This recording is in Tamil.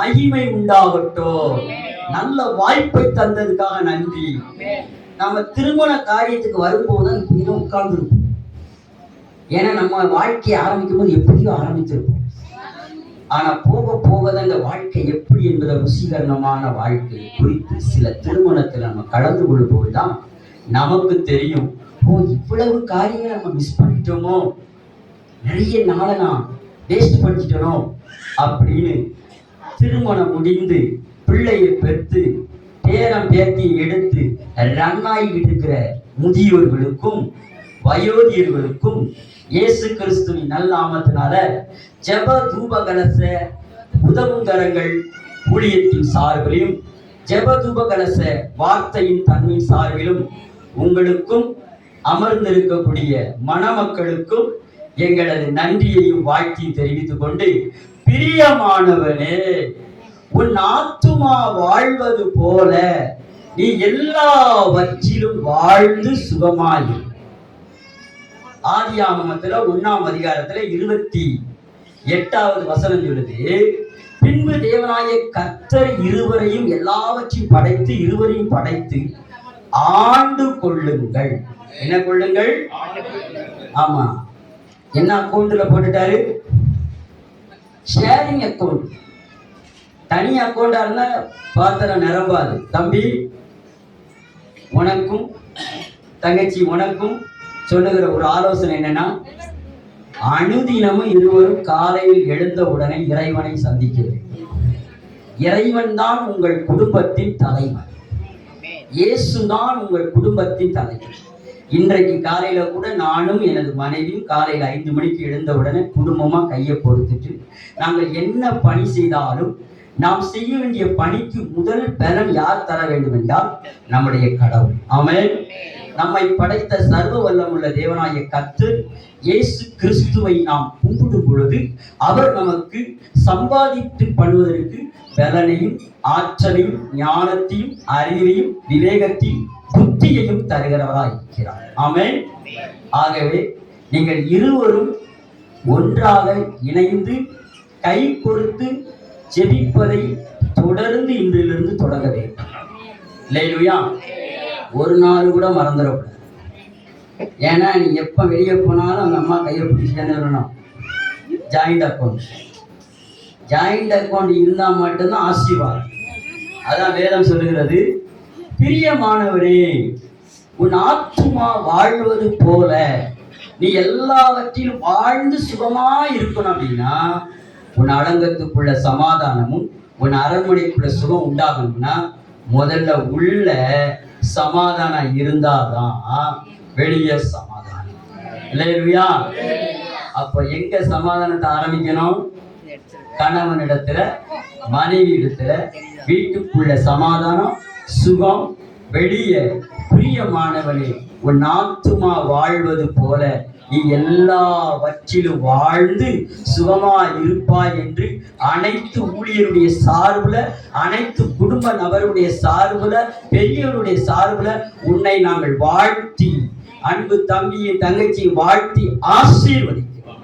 மகிமை உண்டாகட்டும். நல்ல வாய்ப்பை தந்ததுக்காக நன்றி. நம்ம திருமண காரியத்துக்கு வரும்போது தான் இப்படி ஏன்னா நம்ம வாழ்க்கையை ஆரம்பிக்கும் போது எப்படியோ ஆரம்பிச்சிருப்போம். ஆனா போக போக தான் இந்த வாழ்க்கை எப்படி என்பதை ருசிகரணமான வாழ்க்கை குறித்து சில திருமணத்தில் நம்ம கலந்து கொள்ளும்போது தான் நமக்கு தெரியும். ஓ இவ்வளவு காரியங்களை நம்ம மிஸ் பண்ணிட்டோமோ. நிறைய நாளை நான் வேஸ்ட் பண்ணிட்டோம் அப்படின்னு திருமணம் முடிந்து பிள்ளையை பெற்று பேரம் பேத்தி எடுத்து ரன் ஆகிட்டு இருக்கிற முதியோர்களுக்கும் வயோதியர்களுக்கும் இயேசு கிறிஸ்துவின் நல்லாமத்தினால ஜப தூப கலச உதவுங்கரங்கள் ஊழியத்தின் சார்பிலும் ஜப தூப கலச வார்த்தையின் தன்மை சார்பிலும் உங்களுக்கும் அமர்ந்திருக்கக்கூடிய மணமக்களுக்கும் எங்களது நன்றியையும் வாழ்த்தையும் தெரிவித்துக் கொண்டு பிரியமானவனே உன் ஆத்துமா வாழ்வது போல நீ எல்லாவற்றிலும் வாழ்ந்து சுகமாயி ஆதியாகமத்துல ஒண்ணாம் அதிகாரத்துல இருபத்தி எட்டாவது வசனம் சொல்லுது பின்பு தேவனாய கர்த்தர் இருவரையும் எல்லாவற்றையும் படைத்து இருவரையும் படைத்து ஆண்டு கொள்ளுங்கள். என்ன கொள்ளுங்கள்? ஆமா. என்ன அக்கௌண்ட்ல போட்டுட்டாரு? ஷேரிங் அக்கௌண்ட் தனி அக்கௌண்டா இருந்தா பாத்திரம் நிரம்பாது. தம்பி உனக்கும் தங்கச்சி உனக்கும் சொல்லுகிற ஒரு ஆலோசனை என்னன்னா அனுதினமும் இருவரும் காலையில் எழுந்த உடனே இறைவனை சந்திக்கிறது. இறைவன் தான் உங்கள் குடும்பத்தின் தலைவன் இயேசு தான் உங்கள் குடும்பத்தின் தலைவர். இன்றைக்கு காலையில கூட நானும் எனது மனைவியும் காலையில ஐந்து மணிக்கு எழுந்தவுடனே குடும்பமா கையை பொறுத்துட்டு நாங்கள் என்ன பணி செய்தாலும் நாம் செய்ய வேண்டிய பணிக்கு முதல் பலன் யார் தர வேண்டும் என்றால் நம்முடைய கடவுள். ஆமென். நம்மை படைத்த சர்வ வல்லமுள்ள தேவனாய கத்து இயேசு கிறிஸ்துவை நாம் கும்பிடும் பொழுது அவர் நமக்கு சம்பாதித்து பண்ணுவதற்கு பலனையும் ஆற்றலையும் ஞானத்தையும் அறிவையும் விவேகத்தையும் புத்தியையும் தருகிறவராய் இருக்கிறார் ஆமென். ஆகவே நீங்கள் இருவரும் ஒன்றாக இணைந்து கை கொடுத்து ஜெபிப்பதை தொடர்ந்து இன்றிலிருந்து தொடங்க வேண்டும். இல்லையா ஒரு நாள் கூட மறந்துடக்கூடாது ஏன்னா நீ எப்போ வெளியே போனாலும் அந்த அம்மா கையை பிடிச்சேன்னு சொல்லணும் ஜாயிண்ட் அக்கௌண்ட் ஜாயிண்ட் அக்கௌண்ட் இருந்தால் மட்டும்தான் ஆசீர்வாதம். அதான் வேதம் சொல்லுகிறது பிரியமானவரே உன் ஆத்துமா வாழ்வது போல நீ எல்லாவற்றிலும் வாழ்ந்து சுகமா இருக்கணும் அப்படின்னா உன் அடங்கத்துக்குள்ள சமாதானமும் உன் அரண்மனைக்குள்ள சுகம் உண்டாகணும்னா முதல்ல உள்ள சமாதானம் இருந்தாதான் வெளியே சமாதானம். இல்லையா? அப்ப எங்க சமாதானத்தை ஆரம்பிக்கணும்? கணவனிடத்துல மனைவி இடத்துல வீட்டுக்குள்ள சமாதானம் சுகம் வெளிய பிரியமானவனே உன் ஆத்துமா வாழ்வது போல நீ எல்லாவற்றிலும் வாழ்ந்து சுகமா இருப்பாய் என்று அனைத்து ஊழியருடைய சார்புல அனைத்து குடும்ப நபருடைய சார்புல பெரியவருடைய சார்புல உன்னை நாங்கள் வாழ்த்தி அன்பு தம்பியை தங்கச்சியை வாழ்த்தி ஆசீர்வதிக்கிறோம்.